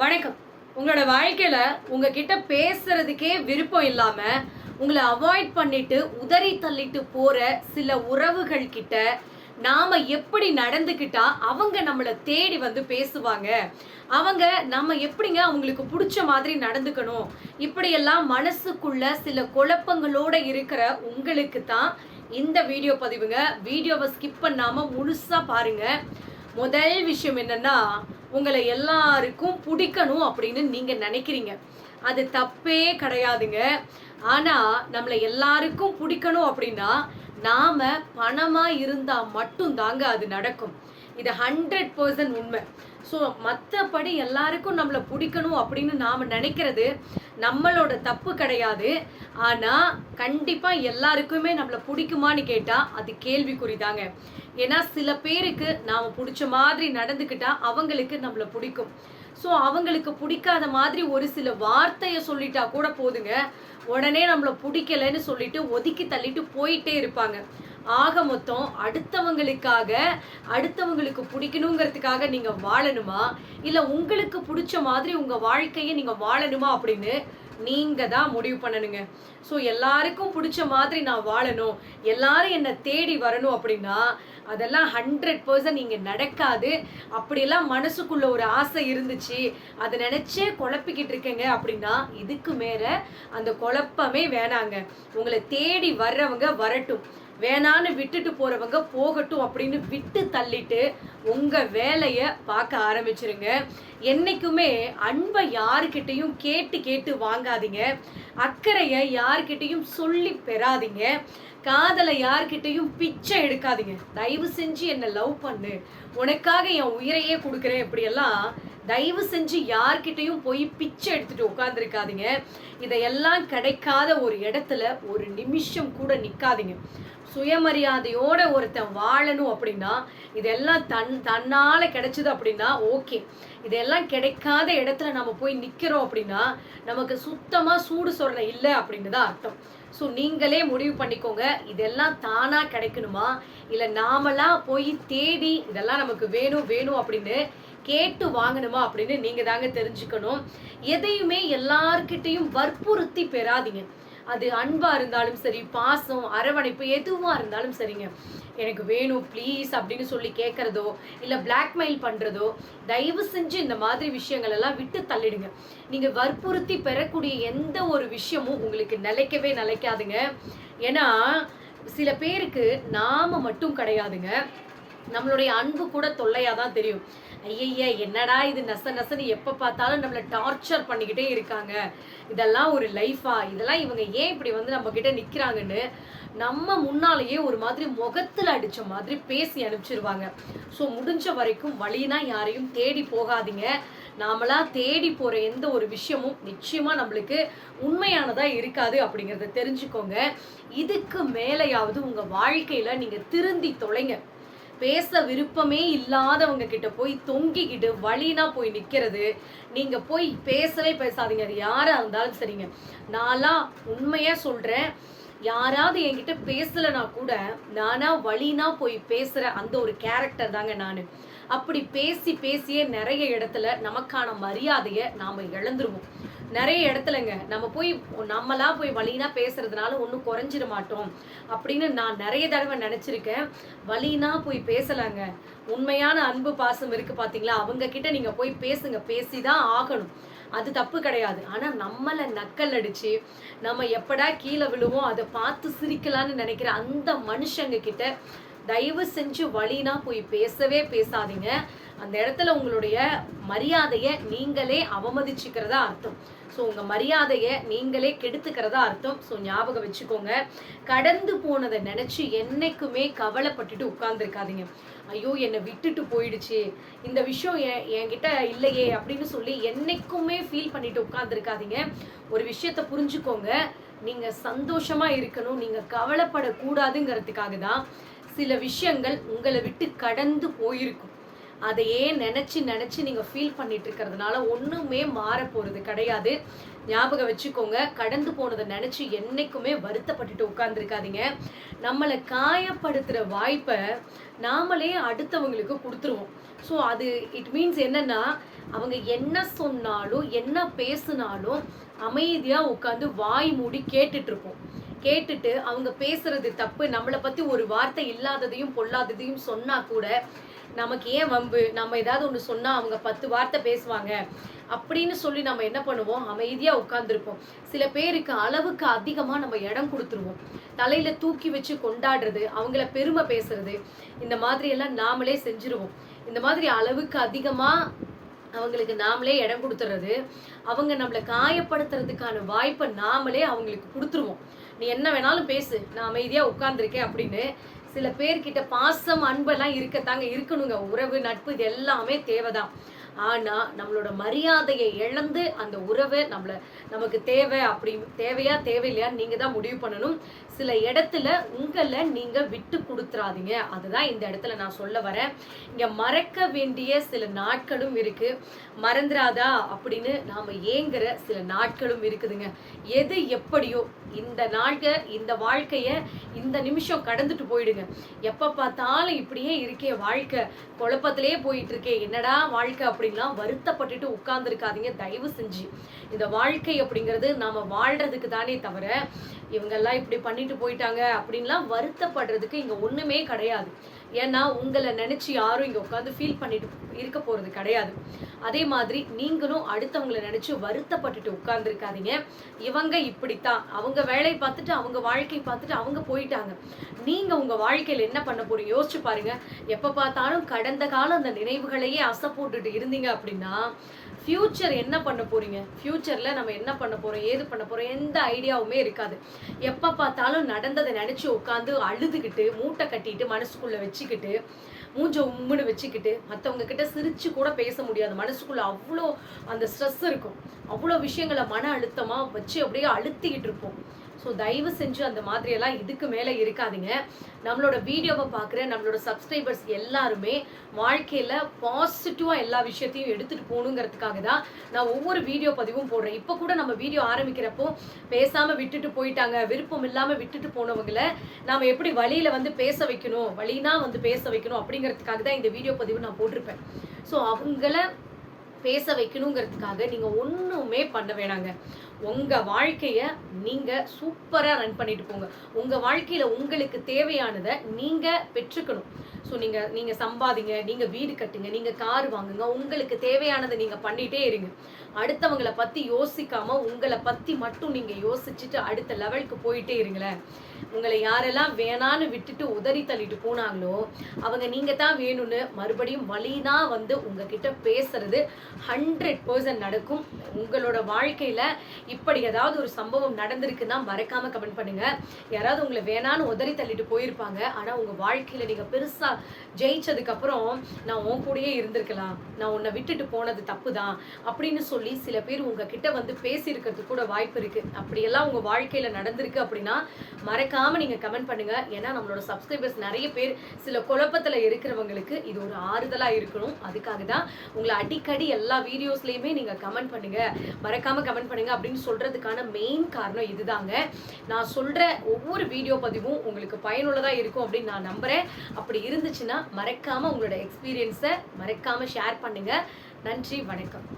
வணக்கம். உங்களோட வாழ்க்கையில உங்ககிட்ட பேசுறதுக்கே விருப்பம் இல்லாம உங்களை அவாய்ட் பண்ணிட்டு உதறி தள்ளிட்டு போற சில உறவுகள் கிட்ட நாம எப்படி நடந்துக்கிட்டா அவங்க நம்மளை தேடி வந்து பேசுவாங்க. அவங்க நம்ம எப்படிங்க அவங்களுக்கு பிடிச்ச மாதிரி நடந்துக்கணும். இப்படியெல்லாம் மனசுக்குள்ள சில குழப்பங்களோட இருக்கிற உங்களுக்கு தான் இந்த வீடியோ பதிவுங்க. வீடியோவை ஸ்கிப் பண்ணாம முழுசா பாருங்க. முதல் விஷயம் என்னன்னா உங்களை எல்லாருக்கும் பிடிக்கணும் அப்படின்னு நீங்க நினைக்கிறீங்க. அது தப்பே கிடையாதுங்க. ஆனா நம்மளை எல்லாருக்கும் பிடிக்கணும் அப்படின்னா நாம பணமா இருந்தா மட்டும் தாங்க அது நடக்கும். இது ஹண்ட்ரட் பர்சன்ட் உண்மை. ஸோ மற்றபடி எல்லாருக்கும் நம்மளை பிடிக்கணும் அப்படின்னு நாம் நினைக்கிறது நம்மளோட தப்பு கிடையாது. ஆனால் கண்டிப்பாக எல்லாருக்குமே நம்மளை பிடிக்குமான்னு கேட்டால் அது கேள்விக்குறி தாங்க ஏன்னா சில பேருக்கு நாம் பிடிச்ச மாதிரி நடந்துக்கிட்டால் அவங்களுக்கு நம்மளை பிடிக்கும். ஸோ அவங்களுக்கு பிடிக்காத மாதிரி ஒரு சில வார்த்தையை சொல்லிட்டா கூட போதுங்க. உடனே நம்மளை பிடிக்கலைன்னு சொல்லிட்டு ஒதுக்கி தள்ளிட்டு போயிட்டே இருப்பாங்க. ஆக மொத்தம் அடுத்தவங்களுக்காக அடுத்தவங்களுக்கு பிடிக்கணுங்கிறதுக்காக நீங்கள் வாழணுமா? இல்லை உங்களுக்கு பிடிச்ச மாதிரி உங்கள் வாழ்க்கையை நீங்கள் வாழணுமா அப்படின்னு நீங்கள் தான் முடிவு பண்ணணுங்க. ஸோ எல்லாருக்கும் பிடிச்ச மாதிரி நான் வாழணும். எல்லாரும் என்னை தேடி வரணும் அப்படின்னா அதெல்லாம் ஹண்ட்ரட் பர்சன்ட் இங்கே நடக்காது. அப்படியெல்லாம் மனசுக்குள்ள ஒரு ஆசை இருந்துச்சு. அதை நினச்சே குழப்பிக்கிட்டு இருக்கேங்க அப்படின்னா இதுக்கு மேலே அந்த குழப்பமே வேணாங்க. உங்களை தேடி வர்றவங்க வரட்டும். வேணான்னு விட்டுட்டு போறவங்க போகட்டும் அப்படின்னு விட்டு தள்ளிட்டு உங்க வேலையை பார்க்க ஆரம்பிச்சிருங்க. என்னைக்குமே அன்பை யாருக்கிட்டையும் கேட்டு கேட்டு வாங்காதீங்க. அக்கறையை யார்கிட்டையும் சொல்லி பெறாதீங்க. காதலை யார்கிட்டையும் பிச்சை எடுக்காதீங்க. தயவு செஞ்சு என்னை லவ் பண்ணு. உனக்காக என் உயிரையே கொடுக்குறேன். இப்படியெல்லாம் தயவு செஞ்சு யார்கிட்டையும் போய் பிச்சை எடுத்துட்டு உட்காந்துருக்காதீங்க இதையெல்லாம் கிடைக்காத ஒரு இடத்துல ஒரு நிமிஷம் கூட நிற்காதீங்க சுயமரியாதையோட ஒருத்தன் வாழணும் அப்படின்னா இதெல்லாம் தன் தன்னால் கிடைச்சது அப்படின்னா ஓகே. இதெல்லாம் கிடைக்காத இடத்துல நம்ம போய் நிற்கிறோம் அப்படின்னா நமக்கு சுத்தமாக சூடு சொல்கிற இல்லை அப்படின்னு தான் அர்த்தம். ஸோ நீங்களே முடிவு பண்ணிக்கோங்க இதெல்லாம் தானாக கிடைக்கணுமா? இல்லை நாமளாக போய் தேடி இதெல்லாம் நமக்கு வேணும் வேணும் அப்படின்னு கேட்டு வாங்கணுமா அப்படின்னு நீங்கள் தாங்க தெரிஞ்சுக்கணும். எதையுமே எல்லார்கிட்டையும் வற்புறுத்தி பெறாதீங்க. அது அன்பா இருந்தாலும் சரி பாசம் அரவணைப்பு எதுவா இருந்தாலும் சரிங்க. எனக்கு வேணும் ப்ளீஸ் அப்படின்னு சொல்லி கேட்கறதோ இல்லை பிளாக்மெயில் பண்ணுறதோ தயவு செஞ்சு இந்த மாதிரி விஷயங்கள் எல்லாம் விட்டு தள்ளிடுங்க. நீங்கள் வற்புறுத்தி பெறக்கூடிய எந்த ஒரு விஷயமும் உங்களுக்கு நிலைக்கவே நிலைக்காதுங்க. ஏன்னா சில பேருக்கு நாம மட்டும் கிடையாதுங்க. நம்மளுடைய அன்பு கூட தொல்லையாக தான் தெரியும். ஐயய்ய என்னடா இது நச நசன்னு எப்போ பார்த்தாலும் நம்மளை டார்ச்சர் பண்ணிக்கிட்டே இருக்காங்க. இதெல்லாம் ஒரு லைஃபா? இதெல்லாம் இவங்க ஏன் இப்படி வந்து நம்ம கிட்ட நிற்கிறாங்கன்னு நம்ம முன்னாலேயே ஒரு மாதிரி முகத்தில் அடித்த மாதிரி பேசி அனுப்பிச்சிருவாங்க. ஸோ முடிஞ்ச வரைக்கும் வழினா யாரையும் தேடி போகாதீங்க. நாமளா தேடி போகிற எந்த ஒரு விஷயமும் நிச்சயமாக நம்மளுக்கு உண்மையானதாக இருக்காது அப்படிங்கிறத தெரிஞ்சுக்கோங்க. இதுக்கு மேலேயாவது உங்கள் வாழ்க்கையில் நீங்கள் திருந்தி தொலைங்க. பேச விருப்பமே இல்லாதவங்க கிட்ட போய் தொங்கிக்கிட்டு வழினா போய் நிற்கிறது நீங்க போய் பேசவே பேசாதீங்க. அது யாரா இருந்தாலும் சரிங்க. நான்லாம் உண்மையாக சொல்றேன். யாராவது என்கிட்ட பேசலைனா கூட நானா வழினா போய் பேசுற அந்த ஒரு கேரக்டர் தாங்க நான். அப்படி பேசி பேசியே நிறைய இடத்துல நமக்கான மரியாதையை நாம இழந்துருவோம். நிறைய இடத்துலங்க நம்ம போய் நம்மளா போய் வழினா பேசுறதுனால ஒன்றும் குறைஞ்சிட மாட்டோம். அப்படின்னு நான் நிறைய தடவை நினச்சிருக்கேன். வழினா போய் பேசலாங்க. உண்மையான அன்பு பாசம் இருக்கு பார்த்தீங்களா அவங்க கிட்ட நீங்க போய் பேசுங்க. பேசி தான் ஆகணும். அது தப்பு கிடையாது. ஆனால் நம்மளை நக்கல் அடிச்சு நம்ம எப்படா கீழே விழுவோம் அதை பார்த்து சிரிக்கலான்னு நினைக்கிற அந்த மனுஷங்க கிட்ட தயவு செஞ்சு வழினா போய் பேசவே பேசாதீங்க. அந்த இடத்துல உங்களுடைய மரியாதையை நீங்களே அவமதிச்சுக்கிறதா அர்த்தம். ஸோ உங்கள் மரியாதையை நீங்களே கெடுத்துக்கிறதா அர்த்தம். ஸோ ஞாபகம் வச்சுக்கோங்க. கடந்து போனதை நினச்சி என்னைக்குமே கவலைப்பட்டுட்டு உட்கார்ந்துருக்காதீங்க. ஐயோ என்னை விட்டுட்டு போயிடுச்சு. இந்த விஷயம் என் என்கிட்ட இல்லையே அப்படின்னு சொல்லி என்னைக்குமே ஃபீல் பண்ணிட்டு உட்கார்ந்துருக்காதீங்க. ஒரு விஷயத்த புரிஞ்சுக்கோங்க. நீங்கள் சந்தோஷமாக இருக்கணும். நீங்கள் கவலைப்படக்கூடாதுங்கிறதுக்காக தான் சில விஷயங்கள் உங்களை விட்டு கடந்து போயிருக்கும். அதையே நினச்சி நினச்சி நீங்கள் ஃபீல் பண்ணிட்டு இருக்கிறதுனால ஒன்றுமே மாற போகிறது கிடையாது. ஞாபகம் வச்சுக்கோங்க கடந்து போனதை நினச்சி என்றைக்குமே வருத்தப்பட்டுட்டு உட்காந்துருக்காதீங்க நம்மளை காயப்படுத்துகிற வாய்ப்பை நாமளே அடுத்தவங்களுக்கு கொடுத்துருவோம். ஸோ அது இட் மீன்ஸ் என்னன்னா அவங்க என்ன சொன்னாலும் என்ன பேசுனாலும் அமைதியாக உட்காந்து வாய் மூடி கேட்டுட்ருப்போம். கேட்டுட்டு அவங்க பேசுறது தப்பு நம்மளை பற்றி ஒரு வார்த்தை இல்லாததையும் பொல்லாததையும் சொன்னால் கூட நமக்கு ஏன் வம்பு? நம்ம ஏதாவது ஒன்று சொன்னால் அவங்க பத்து வார்த்தை பேசுவாங்க. அப்படின்னு சொல்லி நம்ம என்ன பண்ணுவோம்? அமைதியாக உட்காந்துருப்போம் சில பேருக்கு அளவுக்கு அதிகமாக நம்ம இடம் கொடுத்துருவோம். தலையில் தூக்கி வச்சு கொண்டாடுறது அவங்கள பெருமை பேசுறது இந்த மாதிரி எல்லாம் நாமளே செஞ்சுருவோம். இந்த மாதிரி அளவுக்கு அதிகமாக அவங்களுக்கு நாமளே இடம் கொடுத்துறது அவங்க நம்மளை காயப்படுத்துறதுக்கான வாய்ப்பை நாமளே அவங்களுக்கு கொடுத்துருவோம். நீ என்ன வேணாலும் பேசு. நான் அமைதியாக உட்காந்துருக்கேன் அப்படின்னு சில பேர்கிட்ட பாசம் அன்பெல்லாம் இருக்கத்தாங்க. இருக்கணுங்க. உறவு நட்பு இது எல்லாமே தேவைதான். ஆனால் நம்மளோட மரியாதையை இழந்து அந்த உறவை நம்மளை நமக்கு தேவை அப்படி தேவையா தேவையில்லையா நீங்கள் தான் முடிவு பண்ணணும். சில இடத்துல உங்களை நீங்கள் விட்டு கொடுத்துறாதீங்க. அதுதான் இந்த இடத்துல நான் சொல்ல வரேன். இங்கே மறக்க வேண்டிய சில நாட்களும் இருக்குது மறந்துடாதா அப்படின்னு நாம் ஏங்குற சில நாட்களும் இருக்குதுங்க. எது எப்படியோ இந்த நாட்கள் இந்த வாழ்க்கைய இந்த நிமிஷம் கடந்துட்டு போயிடுங்க. எப்போ பார்த்தாலும் இப்படியே இருக்கே வாழ்க்கை. குழப்பத்திலே போயிட்டு இருக்கே. என்னடா வாழ்க்கை அப்படின்லாம் வருத்தப்பட்டுட்டு உட்கார்ந்துருக்காதீங்க தயவு செஞ்சு. இந்த வாழ்க்கை அப்படிங்கிறது நாம வாழ்றதுக்கு தானே தவிர இவங்கெல்லாம் இப்படி பண்ணிட்டு போயிட்டாங்க அப்படின்லாம் வருத்தப்படுறதுக்கு இங்க ஒண்ணுமே கிடையாது. ஏன்னா உங்களை நினச்சி யாரும் இங்கே உட்காந்து ஃபீல் பண்ணிட்டு இருக்க போகிறது கிடையாது. அதே மாதிரி நீங்களும் அடுத்தவங்களை நினச்சி வருத்தப்பட்டுட்டு உட்காந்துருக்காதீங்க இவங்க இப்படித்தான். அவங்க வேலையை பார்த்துட்டு அவங்க வாழ்க்கை பார்த்துட்டு அவங்க போயிட்டாங்க. நீங்கள் உங்கள் வாழ்க்கையில் என்ன பண்ண போகிறீங்க யோசிச்சு பாருங்கள் எப்போ பார்த்தாலும் கடந்த காலம் அந்த நினைவுகளையே அசை போட்டுட்டு இருந்தீங்க அப்படின்னா ஃப்யூச்சர் என்ன பண்ண போறீங்க? ஃப்யூச்சர்ல நம்ம என்ன பண்ண போறோம்? ஏது பண்ண போறோம்? எந்த ஐடியாவுமே இருக்காது. எப்ப பார்த்தாலும் நடந்ததை நினைச்சு உட்காந்து அழுதுகிட்டு மூட்டை கட்டிட்டு மனசுக்குள்ள வச்சுக்கிட்டு மூஞ்ச உம்முன்னு வச்சுக்கிட்டு மற்றவங்க கிட்ட சிரிச்சு கூட பேச முடியாது. மனசுக்குள்ள அவ்வளோ அந்த ஸ்ட்ரெஸ் இருக்கும். அவ்வளோ விஷயங்களை மன அழுத்தமா வச்சு அப்படியே அழுத்திக்கிட்டு இருப்போம். ஸோ தயவு செஞ்சு அந்த மாதிரியெல்லாம் இதுக்கு மேலே இருக்காதுங்க. நம்மளோட வீடியோவை பார்க்குற நம்மளோட சப்ஸ்கிரைபர்ஸ் எல்லாருமே வாழ்க்கையில் பாசிட்டிவாக எல்லா விஷயத்தையும் எடுத்துகிட்டு போகணுங்கிறதுக்காக தான் நான் ஒவ்வொரு வீடியோ பதிவும் போடுறேன். இப்போ கூட நம்ம வீடியோ ஆரம்பிக்கிறப்போ பேசாமல் விட்டுட்டு போயிட்டாங்க விருப்பம் இல்லாமல் விட்டுட்டு போனவங்களை நாம் எப்படி வழியில் வந்து பேச வைக்கணும் வழினா வந்து பேச வைக்கணும் அப்படிங்கிறதுக்காக தான் இந்த வீடியோ பதிவு நான் போட்டிருப்பேன். ஸோ அவங்கள பேச வைக்கணுங்கிறதுக்காக நீங்கள் ஒன்றுமே பண்ண வேணாங்க. உங்கள் வாழ்க்கையை நீங்கள் சூப்பராக ரன் பண்ணிட்டு போங்க. உங்கள் வாழ்க்கையில் உங்களுக்கு தேவையானதை நீங்கள் பெற்றுக்கணும். ஸோ நீங்கள் நீங்கள் சம்பாதிங்க நீங்கள் வீடு கட்டுங்க நீங்கள் கார் வாங்குங்க உங்களுக்கு தேவையானதை நீங்கள் பண்ணிகிட்டே இருங்க. அடுத்தவங்களை பற்றி யோசிக்காமல் உங்களை பற்றி மட்டும் நீங்கள் யோசிச்சுட்டு அடுத்த லெவலுக்கு போயிட்டே இருங்களேன். உங்களை யாரெல்லாம் வேணான்னு விட்டுட்டு உதறி தள்ளிட்டு போனாங்களோ அவங்க நீங்கள் தான் வேணும்னு மறுபடியும் வழினா வந்து உங்ககிட்ட பேசுறது ஹண்ட்ரட் பர்சன்ட் நடக்கும். உங்களோட வாழ்க்கையில் இப்படி ஏதாவது ஒரு சம்பவம் நடந்திருக்குன்னா மறக்காம கமெண்ட் பண்ணுங்க. யாராவது உங்களை வேணான்னு உதறி தள்ளிட்டு போயிருப்பாங்க. ஆனால் உங்கள் வாழ்க்கையில் நீங்கள் பெருசாக ஜெயிச்சதுக்கப்புறம் நான் உன் கூடயே இருந்திருக்கலாம். நான் உன்னை விட்டுட்டு போனது தப்பு தான் அப்படின்னு சொல்லி சில பேர் உங்ககிட்ட வந்து பேசியிருக்கிறது கூட வாய்ப்பு இருக்குது அப்படியெல்லாம் உங்கள் வாழ்க்கையில் நடந்திருக்கு அப்படின்னா மறக்காம நீங்கள் கமெண்ட் பண்ணுங்க. ஏன்னா நம்மளோட சப்ஸ்கிரைபர்ஸ் நிறைய பேர் சில குழப்பத்தில் இருக்கிறவங்களுக்கு இது ஒரு ஆறுதலாக இருக்கணும். அதுக்காக தான் உங்களை அடிக்கடி எல்லா வீடியோஸ்லையுமே நீங்கள் கமெண்ட் பண்ணுங்க. மறக்காம கமெண்ட் பண்ணுங்க அப்படின்னு சொல்றதுக்கான மெயின் காரணம் இதுதாங்க. நான் சொல்ற ஒவ்வொரு வீடியோ பதிவும் உங்களுக்கு பயனுள்ளதாக இருக்கும் அப்படின்னு நான் நம்புறேன். அப்படி இருந்துச்சுன்னா மறக்காமல் உங்களோட எக்ஸ்பீரியன்ஸை மறக்காமல் ஷேர் பண்ணுங்க. நன்றி வணக்கம்.